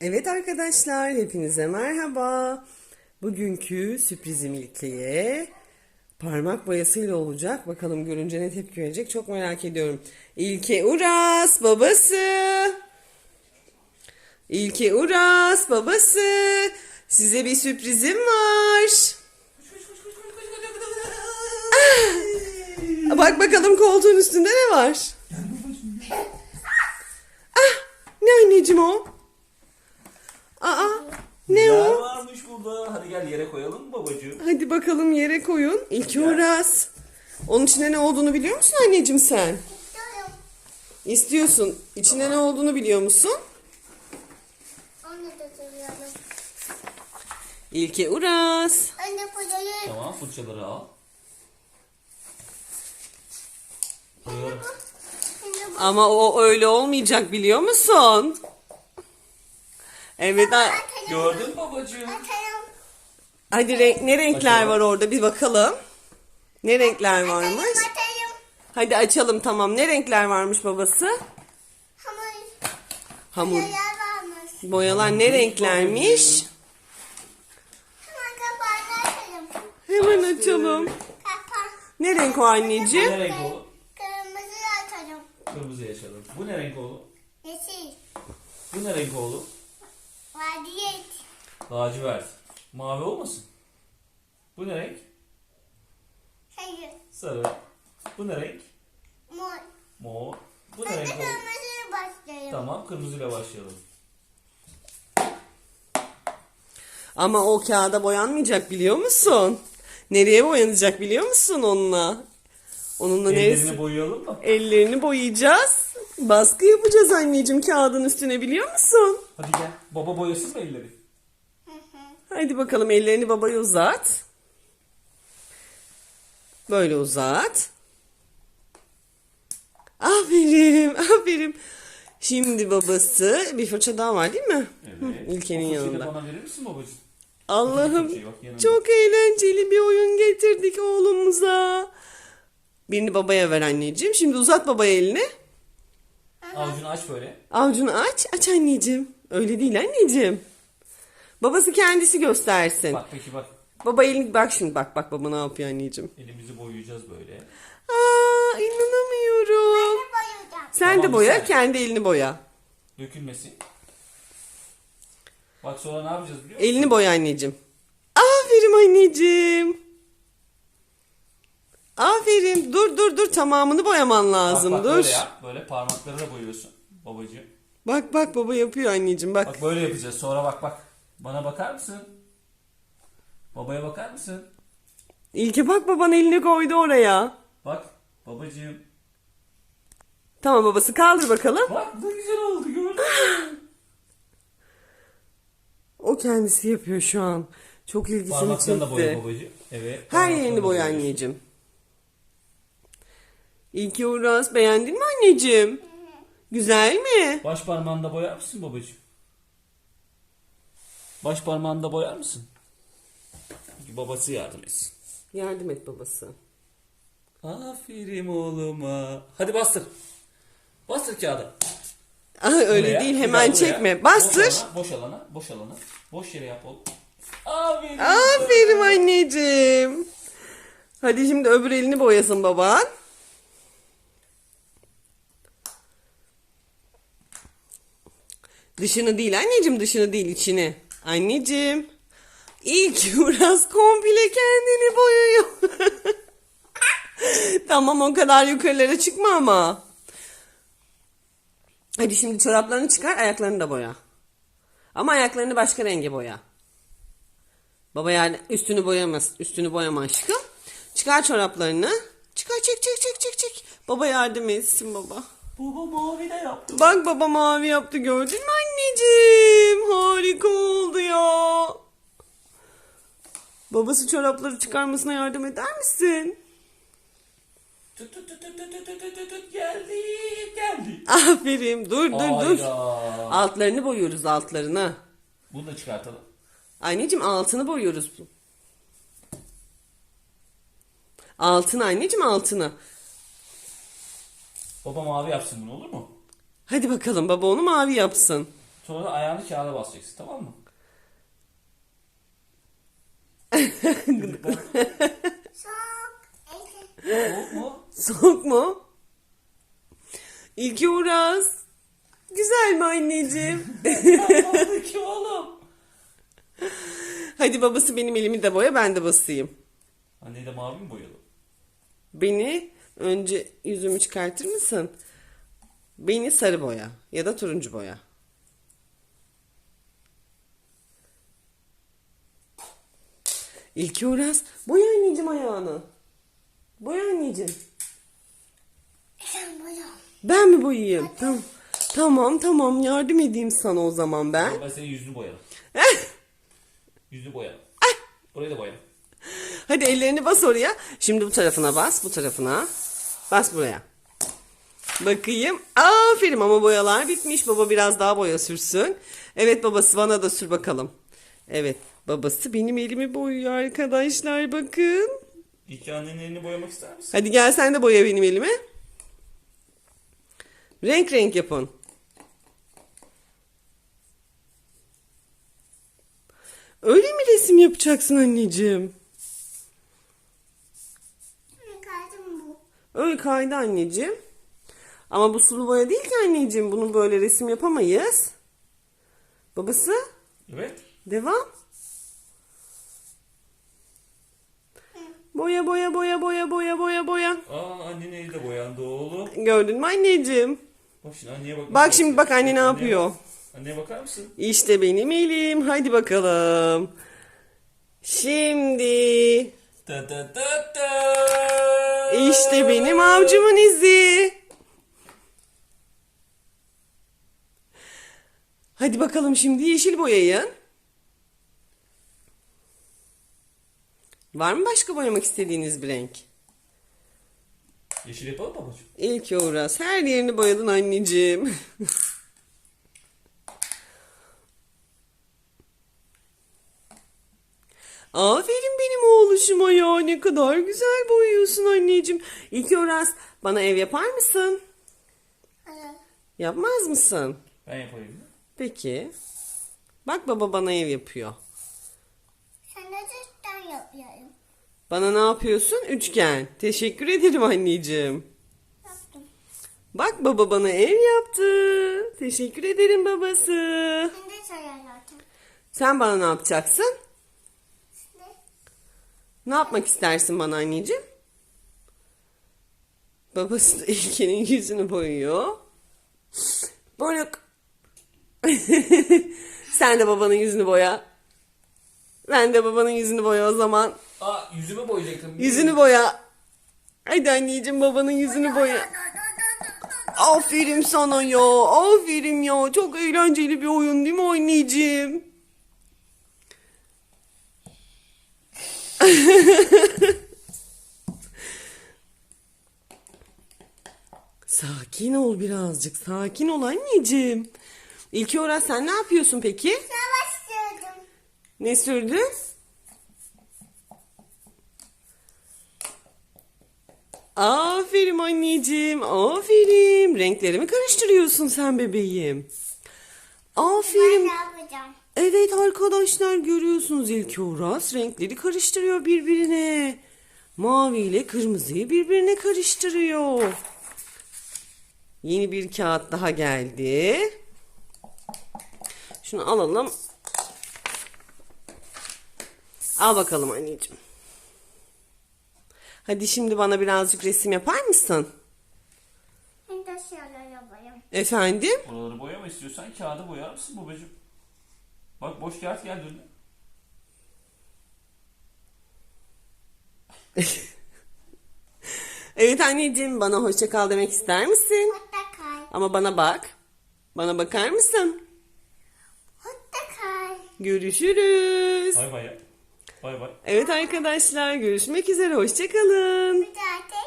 Evet arkadaşlar, hepinize merhaba. Bugünkü sürprizim İlke'ye parmak boyasıyla olacak. Bakalım görünce ne tepki verecek çok merak ediyorum. İlke Uras babası. İlke Uras babası. Size bir sürprizim var. Ah! Bak bakalım koltuğun üstünde ne var? Ah, ne anneciğim o? Aa, ne Yer o? varmış burada. Hadi gel yere koyalım babacığım? Hadi bakalım yere koyun. İlki Uras. Onun içinde ne olduğunu biliyor musun anneciğim sen? İstiyorsun. İçinde ne olduğunu biliyor musun? Anne de seviyorum. İlke Uras. Anne koyayım. Tamam fırçaları al. Koyuyorum. Şimdi bu Ama o öyle olmayacak biliyor musun? Evet. ha- Gördün mü babacığım? atayım. Hadi renk, ne renkler Açalım. var orada bir bakalım. Ne renkler varmış? Atayım. Hadi açalım tamam. Ne renkler varmış babası? Hamur. Hamur. Neler varmış. Boyalar ne renklermiş? Hemen kapağını açalım. Hemen açalım. Kapak. Ne renk o Bu anneciğim? ne renk oğlum? Kırmızı açalım. Kırmızı yaşadım. Bu ne renk oğlum? Yeşil. Bu ne renk oğlum? Vadiyet. Lacivert. Mavi olmasın? Bu ne renk? Hayır. Sarı. Bu ne renk? Mor. Mor. Bu ne Ben de renk oğlum? kırmızıya başlayayım. Tamam kırmızıyla başlayalım. Ama o kağıda boyanmayacak biliyor musun? Nereye boyanacak biliyor musun onunla? Onunla neresi? Ellerini boyayalım mı? Ellerini boyayacağız. Baskı yapacağız anneciğim kağıdın üstüne biliyor musun? Hadi gel. Baba boyasın mı elleri? Hadi bakalım ellerini babaya uzat. Böyle uzat. Aferin, aferin. Şimdi babası bir fırça daha var değil mi? Evet. İlkenin O fırçayı da yanında. bana verir misin babacığım? Allah'ım Fırçayı bak yanında. çok eğlenceli bir oyun getirdik oğlumuza. Birini babaya ver anneciğim. Şimdi uzat babaya elini. Avucunu aç böyle. Avucunu aç. Aç anneciğim. Öyle değil anneciğim. Babası kendisi göstersin. Bak peki bak. Baba elini bak şimdi bak bak baba ne yapıyor anneciğim. Elimizi boyayacağız böyle. Aa inanamıyorum. Boyayacağım. Sen Tamam, de boya saniye. kendi elini boya. Dökülmesin. Bak sonra ne yapacağız biliyor musun? Elini boya anneciğim. Aferin anneciğim. Aferin. Dur dur dur tamamını boyaman lazım. bak, bak, dur. Böyle yap. Böyle parmakları da boyuyorsun babacığım. Bak bak baba yapıyor anneciğim bak. Bak böyle yapacağız. Sonra bak bak. Bana bakar mısın? Babaya bakar mısın? İlke bak baban elini koydu oraya. Bak babacığım. Tamam babası kaldır bakalım. Bak ne güzel oldu gördün mü? O kendisi yapıyor şu an. Çok ilgisini Parmaklarını da boya çekti. babacığım. Evet. Her yerini boya anneciğim. İlki Uras beğendin mi anneciğim? Güzel mi? Baş parmağını da boyar mısın babacığım? Baş parmağını da boyar mısın? Babası yardım etsin. Yardım et babası. Aferin oğluma. Hadi bastır. Bastır kağıdı. Ah, öyle Buraya, değil hemen buraya. çekme. Bastır. Boş alana, boş alana, boş alana. Boş yere yap oğlum. Aferin. Aferin anneciğim. Hadi şimdi öbür elini boyasın baban. Dışını değil anneciğim dışını değil içini. Anneciğim. İlk Uras komple kendini boyuyor. tamam o kadar yukarılara çıkma ama. Hadi şimdi çoraplarını çıkar ayaklarını da boya. Ama ayaklarını başka renge boya. Baba yani üstünü boyamaz. Üstünü boyama aşkım. Çıkar çoraplarını. Çıkar çek çek çek çek çek. Baba yardım etsin baba. Baba mavi de yaptı. Bak baba mavi yaptı gördün mü anneciğim? Harika oldu ya. Babası çorapları çıkarmasına yardım eder misin? Tut tut tut tut tut tut tut tut geldi geldi. Aferin dur dur Hayda. dur. Altlarını boyuyoruz altlarını. Bunu da çıkartalım. Anneciğim altını boyuyoruz. Altını anneciğim altını. Baba mavi yapsın bunu olur mu? Hadi bakalım baba onu mavi yapsın. Sonra ayağını kağıda basacaksın tamam mı? Soğuk mu? Soğuk mu? İlki Uras. Güzel mi anneciğim? Ki oğlum. Hadi babası benim elimi de boya ben de basayım. Anneyi de mavi mi boyayalım? Beni önce yüzümü çıkartır mısın? Beni sarı boya ya da turuncu boya. İlki Uras boya anneciğim ayağını. Boya anneciğim. Sen boya. Ben mi boyayayım? Tamam. Tamam tamam yardım edeyim sana o zaman ben. Ben senin yüzünü boyarım. Yüzünü boyarım. Orayı da boyarım. Hadi ellerini bas oraya. Şimdi bu tarafına bas, bu tarafına. Bas buraya. Bakayım. Aferin ama boyalar bitmiş. Baba biraz daha boya sürsün. Evet babası bana da sür bakalım. Evet babası benim elimi boyuyor arkadaşlar bakın. İlk annenin elini boyamak ister misin? Hadi gel sen de boya benim elime. Renk renk yapın. Öyle mi resim yapacaksın anneciğim? Ne kaldım bu? Öyle kaydı anneciğim. Ama bu sulu boya değil ki anneciğim. Bunu böyle resim yapamayız. Babası Evet. devam. Boya boya boya boya boya boya boya. Aa annenin eli de boyandı oğlum. Gördün mü anneciğim? Bak şimdi anneye bak. Bak şimdi bak anne ne yapıyor. Anneye bakar mısın? İşte benim elim. Hadi bakalım. Şimdi Ta ta ta ta. İşte benim avcumun izi. Hadi bakalım şimdi yeşil boyayın. Var mı başka boyamak istediğiniz bir renk? Yeşil yapalım mı babacığım? İlk Uğraz her yerini boyadın anneciğim. Aferin oğluşuma ya ne kadar güzel boyuyorsun anneciğim. İlk Uğraz bana ev yapar mısın? Hayır. Yapmaz mısın? Ben yapayım. Peki. Bak baba bana ev yapıyor. Sen de cidden yapıyorum. Bana ne yapıyorsun? Üçgen. Teşekkür ederim anneciğim. Yaptım. Bak baba bana ev yaptı. Teşekkür ederim babası. Sen de sayar zaten. Sen bana ne yapacaksın? Ne yapmak istersin bana anneciğim? Babası da İlke'nin yüzünü boyuyor. Boyuk. Sen de babanın yüzünü boya. Ben de babanın yüzünü boya o zaman. Aa yüzümü boyayacaktım. Yüzünü boya. Hadi anneciğim babanın yüzünü boya. Aferin sana ya. Aferin ya. Çok eğlenceli bir oyun değil mi anneciğim? Sakin ol birazcık. Sakin ol anneciğim. İlki Oras sen ne yapıyorsun peki? Savaş sürdüm. Ne sürdün? Aferin anneciğim, aferin. Renklerimi karıştırıyorsun sen bebeğim. Ben Aferin. ne yapacağım? Evet arkadaşlar görüyorsunuz İlki Uras renkleri karıştırıyor birbirine. Mavi ile kırmızıyı birbirine karıştırıyor. Yeni bir kağıt daha geldi. Şunu alalım. Al bakalım anneciğim. Hadi şimdi bana birazcık resim yapar mısın? Ben de. Efendim? Oraları boyama istiyorsan kağıdı boyar mısın babacığım? Bak boş kağıt geldi önüne. Evet anneciğim bana hoşça kal demek ister misin? Hoşça kal. Ama bana bak. Bana bakar mısın? Hoşça kal. Görüşürüz. Bay bay. Bay bay. Evet arkadaşlar görüşmek üzere. Hoşçakalın. Bir daha.